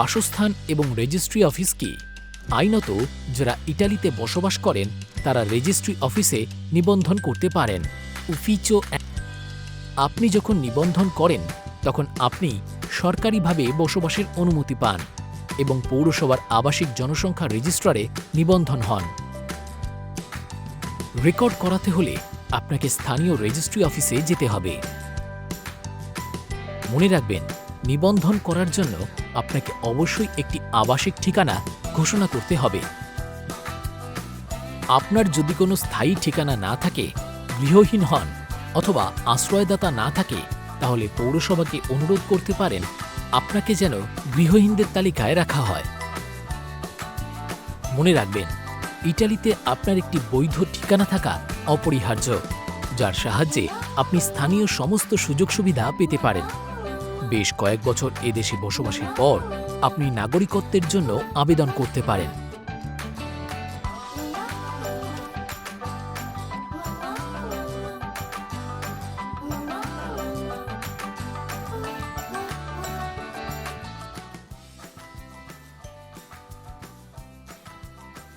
বাসস্থান এবং registry office কি? আইনত, যারা ইটালিতে বসবাস করেন, তারা রেজিস্ট্রি অফিসে নিবন্ধন করতে পারেন। উফিচো আপনি যখন নিবন্ধন করেন, তখন আপনি সরকারিভাবে বসবাসের অনুমতি পান এবং পৌরসভার আবাসিক জনসংখ্যা রেজিস্ট্রারে নিবন্ধন হন। রেকর্ড করাতে হলে আপনাকে স্থানীয় রেজিস্ট্রি অফিসে যেতে হবে। মনে রাখবেন, নিবন্ধন করার জন্য আপনাকে অবশ্যই একটি আবাসিক ঠিকানা ঘোষণা করতে হবে। আপনার যদি কোনো স্থায়ী ঠিকানা না থাকে, গৃহহীন হন অথবা আশ্রয়দাতা না থাকে, তাহলে পৌরসভাকে অনুরোধ করতে পারেন, আপনাকে যেন গৃহহীনদের তালিকায় রাখা হয়। মনে রাখবেন, ইটালিতে আপনার একটি বৈধ ঠিকানা থাকা অপরিহার্য, যার সাহায্যে আপনি স্থানীয় সমস্ত সুযোগ সুবিধা পেতে পারেন। বেশ কয়েক বছর এদেশে বসবাসের পর আপনি নাগরিকত্বের জন্য আবেদন করতে পারেন।